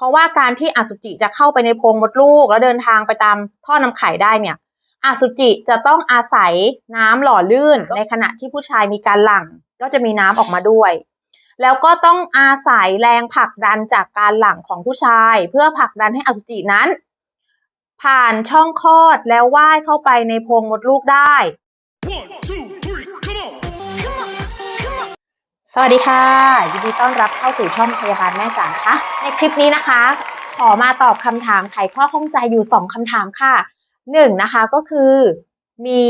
เพราะว่าการที่อสุจิจะเข้าไปในโพรงมดลูก แล้วเดินทางไปตามท่อนำไข่ได้เนี่ยอสุจิจะต้องอาศัยน้ำหล่อลื่น ในขณะที่ผู้ชายมีการหลั่ง ก็จะมีน้ำออกมาด้วย แล้วก็ต้องอาศัยแรงผลักดันจากการหลั่งของผู้ชาย เพื่อผลักดันให้อสุจินั้น ผ่านช่องคลอดแล้วว่ายเข้าไปในโพรงมดลูกได้ สวัสดีค่ะยินดีต้อนรับเข้าสู่ช่องพยาบาลแม่จ๋านะคะในคลิปนี้นะคะ ขอมาตอบคำถามไขข้อข้องใจอยู่ 2คำถามค่ะ 1. นะคะก็คือมี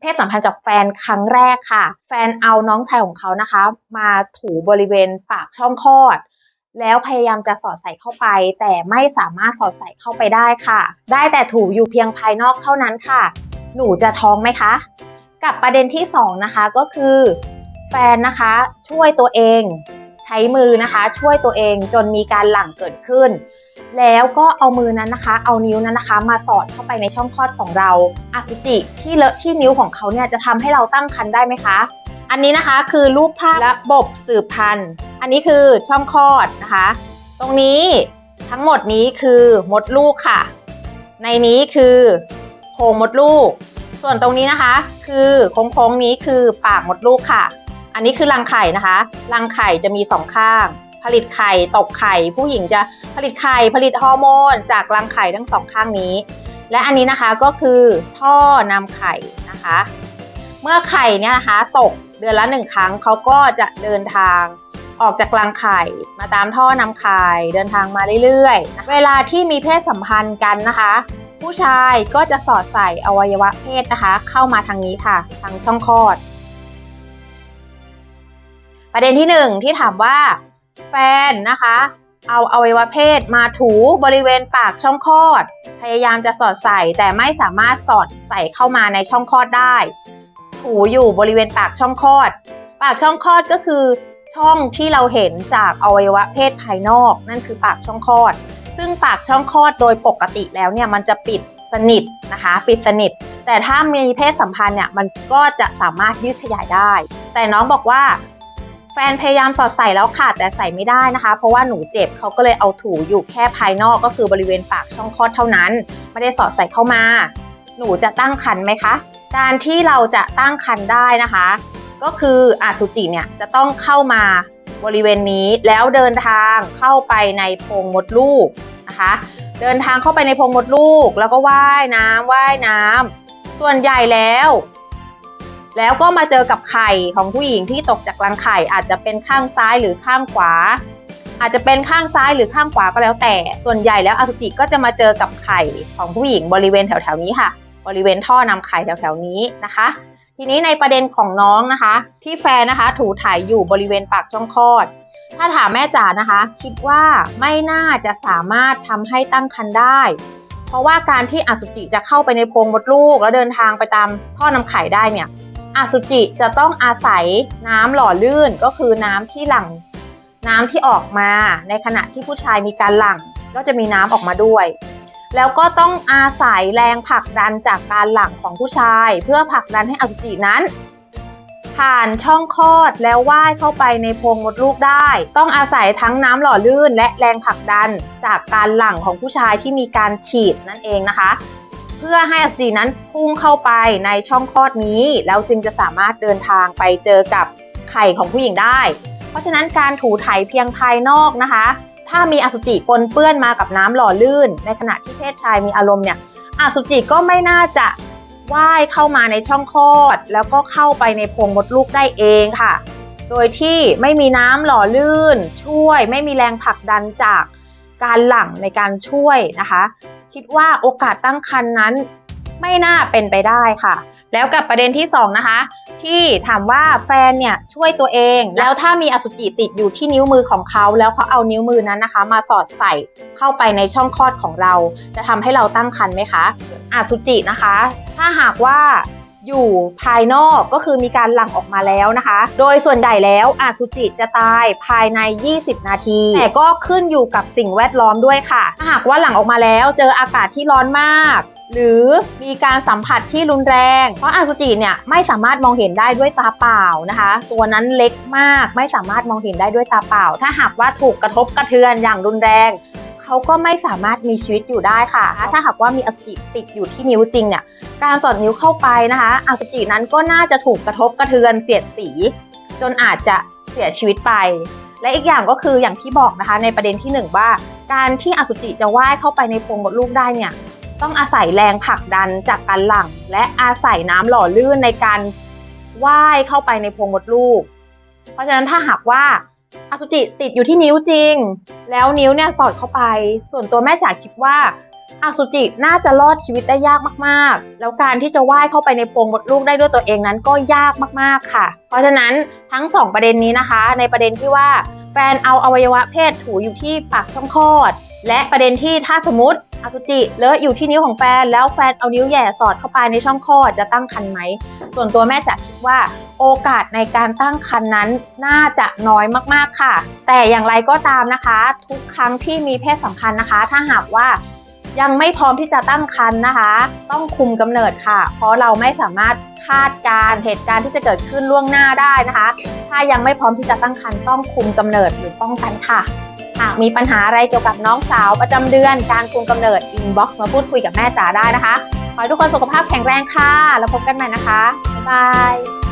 เพศสัมพันธ์กับแฟนครั้งแรกค่ะ แฟนเอาน้องชายของเขานะคะ มาถูบริเวณปากช่องคลอด แล้วพยายามจะสอดใส่เข้าไป แต่ไม่สามารถสอดใส่เข้าไปได้ค่ะ ได้แต่ถูอยู่เพียงภายนอกเท่านั้นค่ะ หนูจะท้องไหมคะ กับประเด็นที่ 2 นะคะก็คือ แฟนนะคะช่วยตัวเอง ใช้มือนะคะ ช่วยตัวเองจนมีการหลั่งเกิดขึ้น แล้วก็เอามือนั้นนะคะ เอานิ้วนั้นนะคะ มาสอดเข้าไปในช่องคลอดของเราอสุจิที่เลอะที่นิ้วของเขาเนี่ยจะทำให้เราตั้งครรภ์ได้ไหมคะ อันนี้นะคะคือรูปภาพระบบสืบพันธุ์ อันนี้คือช่องคลอดนะคะ ตรงนี้ทั้งหมดนี้คือมดลูกค่ะ ในนี้คือโพรงมดลูก ส่วนตรงนี้นะคะ คือโค้งๆนี้คือปากมดลูกค่ะ อันนี้คือรังไข่นะคะ รังไข่จะมีสองข้าง ผลิตไข่ตกไข่ ผู้หญิงจะผลิตไข่ผลิตฮอร์โมน จากรังไข่ทั้งสองข้างนี้ และอันนี้นะคะก็คือท่อนำไข่นะคะ เมื่อไข่เนี่ยนะคะตกเดือนละหนึ่งครั้งเขาก็จะเดินทางออกจากรังไข่มาตามท่อนำไข่เดินทางมาเรื่อยๆ เวลาที่มีเพศสัมพันธ์กันนะคะ ผู้ชายก็จะสอดใส่อวัยวะเพศนะคะ เข้ามาทางนี้ค่ะ ทางช่องคลอด ประเด็นที่หนึ่งที่ถามว่าแฟนนะคะ เอาอวัยวะเพศมาถูบริเวณปากช่องคลอด พยายามจะสอดใส่แต่ไม่สามารถสอดใส่เข้ามาในช่องคลอดได้ ถูอยู่บริเวณปากช่องคลอด ปากช่องคลอดก็คือช่องที่เราเห็นจากอวัยวะเพศภายนอก นั่นคือปากช่องคลอด ซึ่งปากช่องคลอดโดยปกติแล้วเนี่ยมันจะปิดสนิทนะคะ ปิดสนิท แต่ถ้ามีเพศสัมพันธ์เนี่ยมันก็จะสามารถยืดขยายได้ แต่น้องบอกว่า นพยายามสอดใส่แล้วค่ะแต่ใส่ไม่ได้นะคะ เพราะว่าหนูเจ็บเขาก็เลยเอาถูอยู่แค่ภายนอกก็คือบริเวณปากช่องคลอดเท่านั้น ไม่ได้สอดใส่เข้ามา หนูจะตั้งครรภ์ไหมคะ การที่เราจะตั้งครรภ์ได้นะคะ ก็คืออสุจิเนี่ยจะต้องเข้ามาบริเวณนี้แล้วเดินทางเข้าไปในโพรงมดลูกนะคะ เดินทางเข้าไปในโพรงมดลูก แล้วก็ว่ายน้ำว่ายน้ำส่วนใหญ่แล้ว แล้วก็มาเจอกับไข่ของผู้หญิงที่ตกจากรังไข่อาจจะเป็นข้างซ้ายหรือข้างขวา อาจจะเป็นข้างซ้ายหรือข้างขวาก็แล้วแต่ ส่วนใหญ่แล้วอสุจิก็จะมาเจอกับไข่ของผู้หญิงบริเวณแถวๆนี้ค่ะ บริเวณท่อนำไข่แถวๆนี้นะคะ ทีนี้ในประเด็นของน้องนะคะ ที่แฟนนะคะ ถูถ่ายอยู่บริเวณปากช่องคลอด ถ้าถามแม่จ๋านะคะ คิดว่าไม่น่าจะสามารถทำให้ตั้งครรภ์ได้เพราะว่าการที่อสุจิจะเข้าไปในโพรงมดลูก แล้วเดินทางไปตามท่อนำไข่ได้เนี่ย อสุจิจะต้องอาศัยน้ำหล่อลื่นก็คือน้ำที่หลั่ง น้ำที่ออกมาในขณะที่ผู้ชายมีการหลั่ง ก็จะมีน้ำออกมาด้วย แล้วก็ต้องอาศัยแรงผลักดันจากการหลั่งของผู้ชาย เพื่อผลักดันให้อสุจินั้น ผ่านช่องคลอดแล้วว่ายเข้าไปในโพรงมดลูกได้ ต้องอาศัยทั้งน้ำหล่อลื่น และแรงผลักดันจากการหลั่งของผู้ชายที่มีการฉีดนั่นเองนะคะ เพื่อให้อสุจินั้นพุ่งเข้าไปในช่องคลอดนี้ แล้วจึงจะสามารถเดินทางไปเจอกับไข่ของผู้หญิงได้ เพราะฉะนั้นการถูไถเพียงภายนอกนะคะ ถ้ามีอสุจิปนเปื้อนมากับน้ำหล่อลื่น ในขณะที่เพศชายมีอารมณ์เนี่ยอสุจิก็ไม่น่าจะว่ายเข้ามาในช่องคลอด แล้วก็เข้าไปในโพรงมดลูกได้เองค่ะ โดยที่ไม่มีน้ำหล่อลื่น ช่วยไม่มีแรงผลักดันจาก การหลั่งในการช่วยนะคะ คิดว่าโอกาสตั้งครรภ์นั้นไม่น่าเป็นไปได้ค่ะ แล้วกับประเด็นที่สองนะคะที่ถามว่าแฟนเนี่ยช่วยตัวเอง แล้วถ้ามีอสุจิติดอยู่ที่นิ้วมือของเขา แล้วเขาเอานิ้วมือนั้นนะคะ มาสอดใส่เข้าไปในช่องคลอดของเรา จะทำให้เราตั้งครรภ์ไหมคะ อสุจินะคะ ถ้าหากว่า อยู่ภายนอกก็คือมีการหลั่งออกมาแล้วนะคะ โดยส่วนใหญ่แล้วอสุจิจะตายภายใน 20 นาที แต่ก็ขึ้นอยู่กับสิ่งแวดล้อมด้วยค่ะ ถ้าหากว่าหลั่งออกมาแล้วเจออากาศที่ร้อนมากหรือมีการสัมผัสที่รุนแรง เพราะอสุจิเนี่ยไม่สามารถมองเห็นได้ด้วยตาเปล่านะคะ ตัวนั้นเล็กมากไม่สามารถมองเห็นได้ด้วยตาเปล่า ถ้าหากว่าถูกกระทบกระเทือนอย่างรุนแรง เขาก็ไม่สามารถมีชีวิตอยู่ได้ค่ะ ถ้าหากว่ามีอสุจิติดอยู่ที่นิ้วจริงเนี่ย การสอดนิ้วเข้าไปนะคะ อสุจินั้นก็น่าจะถูกกระทบกระเทือนเสียดสี จนอาจจะเสียชีวิตไป และอีกอย่างก็คืออย่างที่บอกนะคะ ในประเด็นที่หนึ่งว่า การที่อสุจิจะว่ายเข้าไปในโพรงมดลูกได้เนี่ยต้องอาศัยแรงผลักดันจากการหลั่ง และอาศัยน้ำหล่อลื่นในการว่ายเข้าไปในโพรงมดลูก เพราะฉะนั้นถ้าหากว่า อสุจิติดอยู่ที่นิ้วจริง แล้วนิ้วเนี่ยสอดเข้าไป ส่วนตัวแม่จ๋าคิดว่าอสุจิน่าจะรอดชีวิตได้ยากมากๆ แล้วการที่จะว่ายเข้าไปในโพรงมดลูกได้ด้วยตัวเองนั้นก็ยากมากๆค่ะ เพราะฉะนั้นทั้งสองประเด็นนี้นะคะ ในประเด็นที่ว่าแฟนเอาอวัยวะเพศถูอยู่ที่ปากช่องคลอด และประเด็นที่ถ้าสมมติ อสุจิเลอะอยู่ที่นิ้วของแฟน แล้วแฟนเอานิ้วแย่สอดเข้าไปในช่องคลอดจะตั้งครรภ์ไหม ส่วนตัวแม่จ๋าคิดว่าโอกาสในการตั้งครรภ์นั้นน่าจะน้อยมากๆค่ะ แต่อย่างไรก็ตามนะคะ ทุกครั้งที่มีเพศสัมพันธ์นะคะ ถ้าหากว่ายังไม่พร้อมที่จะตั้งครรภ์นะคะ ต้องคุมกำเนิดค่ะ เพราะเราไม่สามารถคาดการเหตุการณ์ที่จะเกิดขึ้นล่วงหน้าได้นะคะ ถ้ายังไม่พร้อมที่จะตั้งครรภ์ต้องคุมกำเนิดหรือป้องกันค่ะ หากมีปัญหาอะไรเกี่ยวกับน้องสาวประจำเดือน การคุมกำเนิดอินบ็อกซ์มาพูดคุยกับแม่จ๋าได้นะคะ ขอให้ทุกคนสุขภาพแข็งแรงค่ะ แล้วพบกันใหม่นะคะ บ๊ายบาย